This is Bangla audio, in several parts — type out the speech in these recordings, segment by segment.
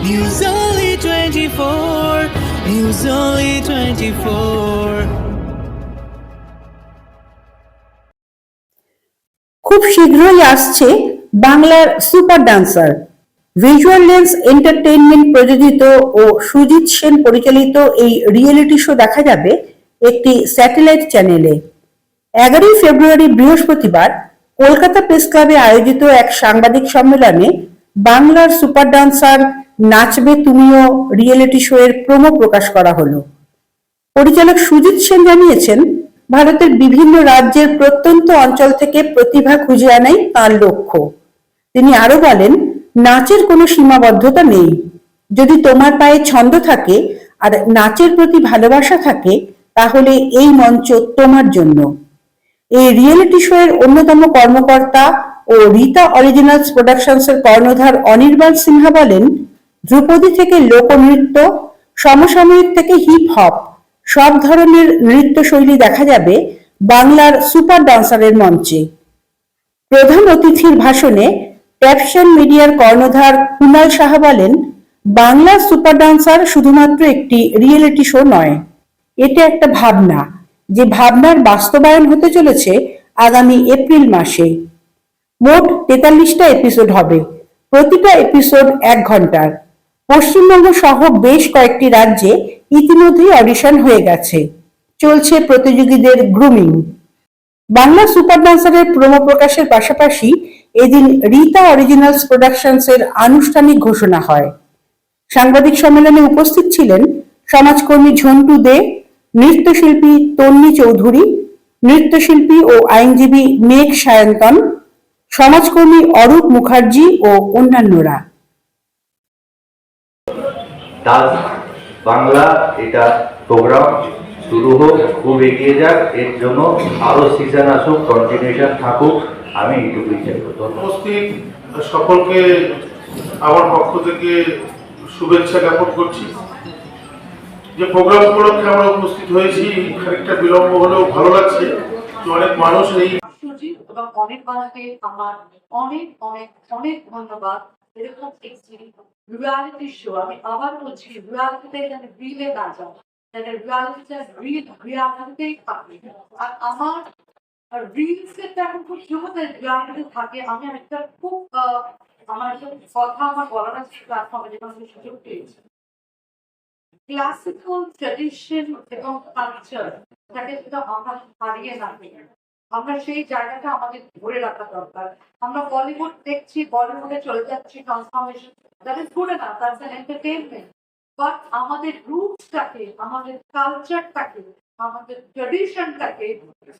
News Only 24. News Only 24. খুব শীঘ্রই আসছে বাংলার super dancer visual lens entertainment প্রযোজিত ও সুজিত সেন পরিচালিত এই রিয়েলিটি শো দেখা যাবে একটি স্যাটেলাইট চ্যানেলে এগারোই ফেব্রুয়ারি বৃহস্পতিবার কলকাতা প্রেস ক্লাবে আয়োজিত এক সাংবাদিক সম্মেলনে বাংলার সুপার ডান্সার নাচবে তুমিও রিয়েলিটি শো এর প্রোমো প্রকাশ করা হলো। পরিচালক সুজিত সেন জানিয়েছেন, ভারতের বিভিন্ন রাজ্যের প্রত্যন্ত অঞ্চল থেকে প্রতিভা খুঁজে আনাই তার লক্ষ্য। তিনি আরও বলেন, নাচের কোনো সীমাবদ্ধতা নেই। যদি তোমার পায়ে ছন্দ থাকে আর নাচের প্রতি ভালোবাসা থাকে, তাহলে এই মঞ্চ তোমার জন্য। এই রিয়েলিটি শো এর অন্যতম কর্মকর্তা ও রীতা অরিজিনালস প্রোডাকশনস এর কর্ণধার অনির্বাণ সিনহা বলেন ধ্রুপদী থেকে লোকনৃত্য, সমসাময়িক থেকে হিপ হপ সব ধরনের নৃত্য শৈলী দেখা যাবে বাংলার সুপার ডান্সারের মঞ্চে। প্রধান অতিথির ভাষণে ট্যাপশন মিডিয়ার কর্ণধার কুনাল সাহা বলেন বাংলার সুপার ডান্সার শুধুমাত্র একটি রিয়েলিটি শো নয়, এটা একটা ভাবনা, যে ভাবনার বাস্তবায়ন হতে চলেছে আগামী এপ্রিল মাসে। মোট তেতাল্লিশটা এপিসোড হবে, প্রতিটা এপিসোড এক ঘণ্টার। পশ্চিমবঙ্গ সহ বেশ কয়েকটি রাজ্যে ইতিমধ্যেই অডিশন হয়ে গেছে। চলছে প্রতিযোগীদের গ্রুমিং বাংলা সুপার ডান্সারের প্রোমো প্রকাশের পাশাপাশি এদিন রীতা অরিজিনালস প্রোডাকশনস এর আনুষ্ঠানিক ঘোষণা হয়। সাংবাদিক সম্মেলনে উপস্থিত ছিলেন সমাজকর্মী ঝন্টু দে, নৃত্যশিল্পী তন্নি চৌধুরী, নৃত্যশিল্পী ও আইনজীবী মেঘ সায়ন্তন, সমাজকর্মী অরূপ মুখার্জি ও অন্যান্যরা। ডাক বাংলা এটা প্রোগ্রাম শুরু হোক খুব এগিয়ে যাক এর জন্য আরও সিজন আসুক কন্টিনিউশন থাকুক আমি এইটুকুই চাইব। উপস্থিত সকলকে আমার পক্ষ থেকে শুভেচ্ছা জ্ঞাপন করছি। যে প্রোগ্রাম উপলক্ষে আমরা উপস্থিত হয়েছি খানিকটা বিলম্ব হলেও ভালো লাগছে যে অনেক মানুষ এই এবং অনেক বানাকে আমার অনেক অনেক অনেক ধন্যবাদ। এরকম রিয়ালিটি শো আমি আবার বলছি রিয়ালিটিতে যেন রিলে না যাও, যেন রিয়ালিটিটা রিল রিয়ালিটিতেই থাকে আর আমার এখন খুব সুবিধা রিয়ালিটি থাকে, আমি একটা খুব আমার কথা আমার বলার আছে প্ল্যাটফর্মে যেখানে আমি সুযোগ পেয়েছি ক্লাসিক্যাল ট্রেডিশন এবং কালচার তাকে কিন্তু আমরা হারিয়ে না। আমরা সেই জায়গাটা আমাদের ধরে রাখা দরকার। আমরা বলিউড দেখছি বলিউডে চলে যাচ্ছি ট্রান্সফরমেশন দ্যাট ইজ গুড না দ্যাটস অ্যান এন্টারটেইনমেন্ট বাট আমাদের রুটসটাকে আমাদের কালচারটাকে আমাদের ট্রেডিশনটাকে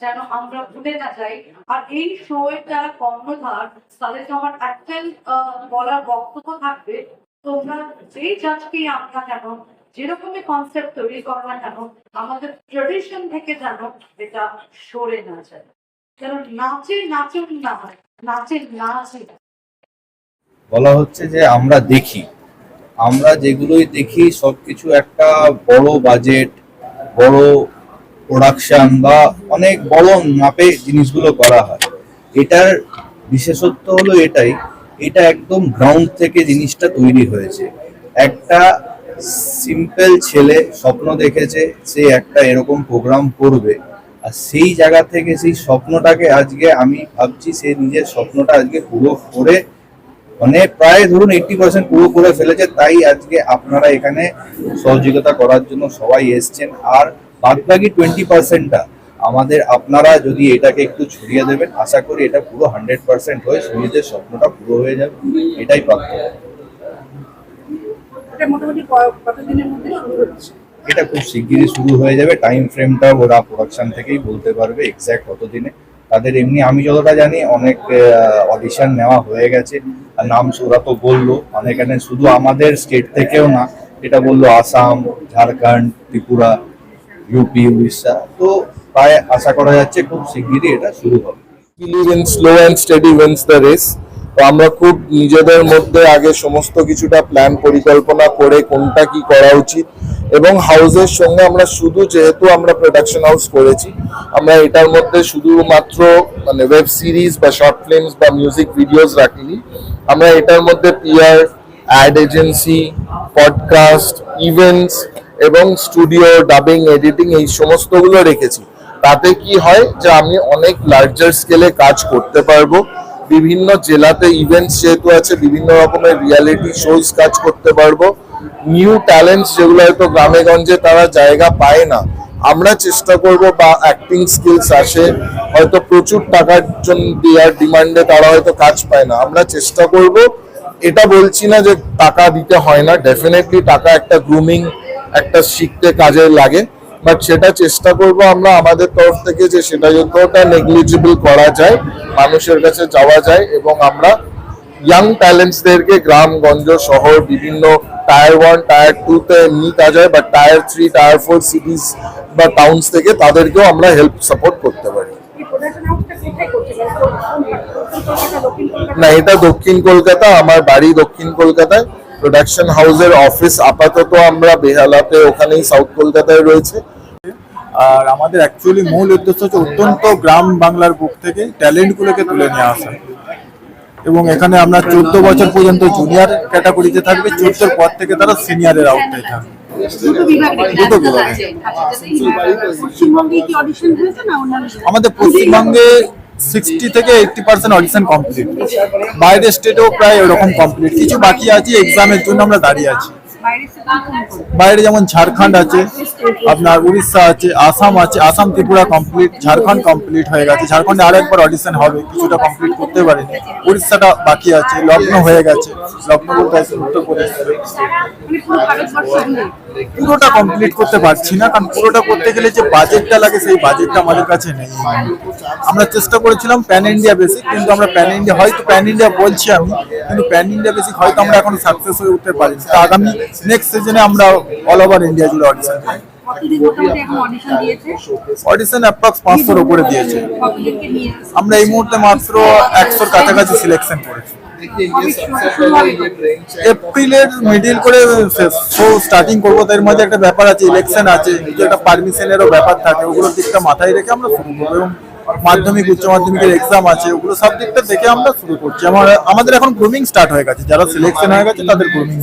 যেন আমরা ভুলে না যাই। আর এই শো যারা কর্ণধার তাদেরকে আমার একটাই বলার বক্তব্য থাকবে। তোমরা যেই জাজকেই আমরা কেন যেরকমই কনসেপ্ট তৈরি করো না কেন, আমাদের ট্রেডিশন থেকে যেন এটা সরে না যায়। বলা হচ্ছে যে আমরা দেখি। আমরা যেগুলোই দেখি, সবকিছু একটা বড় বাজেট বড় প্রোডাকশন বা অনেক বড় মাপে জিনিসগুলো করা হয়। এটার বিশেষত্ব হলো এটাই, এটা একদম গ্রাউন্ড থেকে জিনিসটা তৈরি হয়েছে। একটা সিম্পল ছেলে স্বপ্ন দেখেছে, সে একটা এরকম প্রোগ্রাম করবে। আর সেই জায়গা থেকে সেই স্বপ্নটাকে আজকে আমি ভাবছি সে নিজের স্বপ্নটা আজকে পুরো করে মানে প্রায় ধরুন এইটটি পার্সেন্ট পুরো করে ফেলেছে, তাই আজকে আপনারা এখানে সহযোগিতা করার জন্য সবাই এসছেন। আর বাদবাকি টোয়েন্টি পার্সেন্টটা আমাদের আপনারা যদি এটাকে একটু ছড়িয়ে দেবেন, আশা করি এটা পুরো হান্ড্রেড পার্সেন্ট হয়ে সুনীলের স্বপ্নটা পুরো হয়ে যাবে, এটাই প্রাপ্ত। মোটামুটি কতদিনের মধ্যে শুরু হচ্ছে? এটা খুব শিগগিরই শুরু হয়ে যাবে। টাইম ফ্রেমটা ওরা প্রোডাকশন থেকেই বলতে পারবে এক্স্যাক্ট কতদিনে। তাদের এমনি আমি যতটা জানি অনেক অডিশন নেওয়া হয়ে গেছে। আর নাম ওরা তো বলল। অনেকখানে শুধু আমাদের স্টেট থেকেও না, এটা বলল আসাম, ঝাড়খণ্ড, ত্রিপুরা ইউপি উড়িষ্যা। তো প্রায় আশা করা যাচ্ছে খুব শিগগিরই এটা শুরু হবে। Slow and steady wins the race তো আমরা খুব নিজেদের মধ্যে আগে সমস্ত কিছুটা প্ল্যান পরিকল্পনা করে কোনটা কি করা উচিত এবং হাউসের সঙ্গে আমরা শুধু যেহেতু আমরা প্রোডাকশন হাউস করেছি, আমরা এটার মধ্যে শুধুমাত্র মানে ওয়েব সিরিজ বা শর্ট ফিল্মস বা মিউজিক ভিডিওস রাখিনি। আমরা এটার মধ্যে PR ad agency podcast events এবং স্টুডিও ডাবিং এডিটিং এই সমস্তগুলো রেখেছি। তাতে কি হয় যে আমি অনেক লার্জার স্কেলে কাজ করতে পারব। বিভিন্ন জেলাতে ইভেন্টস যেহেতু আছে, বিভিন্ন রকমের রিয়ালিটি শোজ কাজ করতে পারব। নিউ ট্যালেন্টস যেগুলো হয়তো গ্রামে গঞ্জে তারা জায়গা পায় না, আমরা চেষ্টা করব বা অ্যাক্টিং স্কিলস আসে, হয়তো প্রচুর টাকার জন্য দেওয়ার ডিমান্ডে তারা হয়তো কাজ পায় না। আমরা চেষ্টা করব, এটা বলছি না যে টাকা দিতে হয় না ডেফিনেটলি টাকা একটা গ্রুমিং একটা শিখতে কাজে লাগে বাট সেটা চেষ্টা করব আমরা আমাদের তরফ থেকে যে সেটা যতটা নেগলিজিবল করা যায়, মানুষের কাছে যাওয়া যায় এবং আমরা ইয়াং ট্যালেন্টসদেরকে গ্রাম গঞ্জ শহর, বিভিন্ন টায়ার ওয়ান টায়ার টু তে এমনি কাজ হয় বা tier three tier four cities বা টাউনস থেকে তাদেরকেও আমরা হেল্প সাপোর্ট করতে পারি। না, এটা দক্ষিণ কলকাতা, আমার বাড়ি দক্ষিণ কলকাতায়। প্রোডাকশন হাউসের অফিস আপাতত আমরা বেহালাতে ওখানেই সাউথ কলকাতায় রয়েছে। আর আমাদের অ্যাকচুয়ালি মূল উদ্দেশ্য হচ্ছে অত্যন্ত গ্রাম বাংলার বুক থেকে ট্যালেন্টগুলোকে তুলে নিয়ে আসা। এবং এখানে আমরা চোদ্দ বছর পর্যন্ত জুনিয়র ক্যাটাগরিতে থাকবে। চোদ্দোর পর থেকে তারা সিনিয়রের আউটটাই থাকবে আমাদের পশ্চিমবঙ্গে সিক্সটি থেকে এইটটি পার্সেন্ট অডিশন কমপ্লিট বাইরের স্টেটেও প্রায় ওরকম কমপ্লিট কিছু বাকি আছে এক্সামের জন্য আমরা দাঁড়িয়ে আছি। বাইরে যেমন ঝাড়খণ্ড আছে, আপনার উড়িষ্যা আছে, আসাম আছে, আসাম ত্রিপুরা কমপ্লিট ঝাড়খণ্ড কমপ্লিট হয়ে গেছে। ঝাড়খণ্ডে আরও একবার অডিশন হবে, কিছুটা কমপ্লিট করতে পারেনি উড়িষ্যাটা বাকি আছে, লগ্ন হয়ে গেছে লগ্ন বলতে উত্তরপ্রদেশ। পুরোটা কমপ্লিট করতে পারছি না, কারণ পুরোটা করতে গেলে যে বাজেটটা লাগে, সেই বাজেটটা আমাদের কাছে নেই। আমরা চেষ্টা করেছিলাম প্যান ইন্ডিয়া বেসিক কিন্তু আমরা প্যান ইন্ডিয়া হয়তো প্যান ইন্ডিয়া বলছি আমি, কিন্তু প্যান ইন্ডিয়া বেসিক হয়তো আমরা এখন সাকসেস হয়ে উঠতে পারিনি। তা আগামী নেক্সট সিজনে আমরা অল ওভার ইন্ডিয়া জুড়ে অডিশন দিই। অডিশন অ্যাপ্রক্স পাঁচশোর দিয়েছে। আমরা এই মুহূর্তে মাত্র একশোর কাছাকাছি সিলেকশন করেছি। এপ্রিলের মিডিল করে শো স্টার্টিং করব তার মধ্যে একটা ব্যাপার আছে ইলেকশন আছে একটা পারমিশনেরও ব্যাপার থাকে ওগুলোর দিকটা মাথায় রেখে আমরা শুরু করব এবং মাধ্যমিক উচ্চ মাধ্যমিকের এক্সাম আছে ওগুলো সব দিকটা দেখে আমরা শুরু করছি। আমার আমাদের এখন গ্রুমিং স্টার্ট হয়ে গেছে যারা সিলেকশন হয়ে গেছে তাদের গ্রুমিং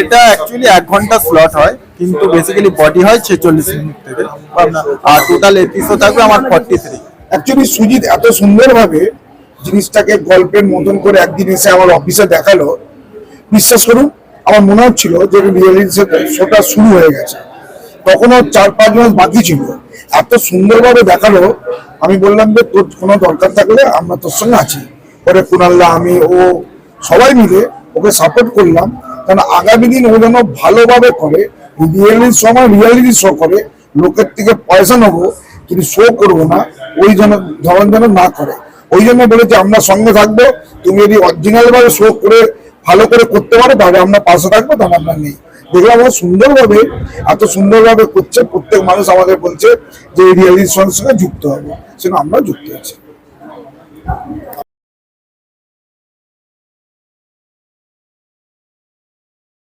এটা অ্যাকচুয়ালি এক ঘণ্টা স্লট হয় কিন্তু বেসিক্যালি বডি হয় ছেচল্লিশ মিনিট থেকে। আর টোটাল এপিসোড থাকবে আমার ফর্টি থ্রি অ্যাকচুয়ালি সুজিত এত সুন্দরভাবে জিনিসটাকে গল্পের মতন করে একদিন এসে আমার অফিসে দেখাল, বিশ্বাস করুন, আমার মনে হচ্ছিল যে রিয়েলিটি শোটা শুরু হয়ে গেছে। তখনও চার পাঁচ মাস বাকি ছিল। এত সুন্দরভাবে দেখাল, আমি বললাম যে তোর কোনো দরকার থাকলে আমরা তোর সঙ্গে আছি। পরে কুনাল্লা আমি, ও, সবাই মিলে ওকে সাপোর্ট করলাম। কারণ আগামী দিন ও যেন ভালোভাবে করে রিয়েলিটির সময় রিয়েলিটি শো করে, লোকের থেকে পয়সা নেব, কিন্তু শো করব না। ওই যেন ধরন যেন না করে। ওই জন্য বলেছে, আমরা সঙ্গে থাকব, তুমি যদি অরিজিনাল ভাবে শো করে, ভালো করে করতে পারো, তাহলে আমরা পাশে থাকব, তাহলে আমরা নেই। দেখলাম ও সুন্দরভাবে, এত সুন্দরভাবে করছে, প্রত্যেক মানুষ আমাদের বলছে যে রিয়েলিটির সঙ্গে সঙ্গে যুক্ত হবে। সেটা আমরা যুক্ত আছি।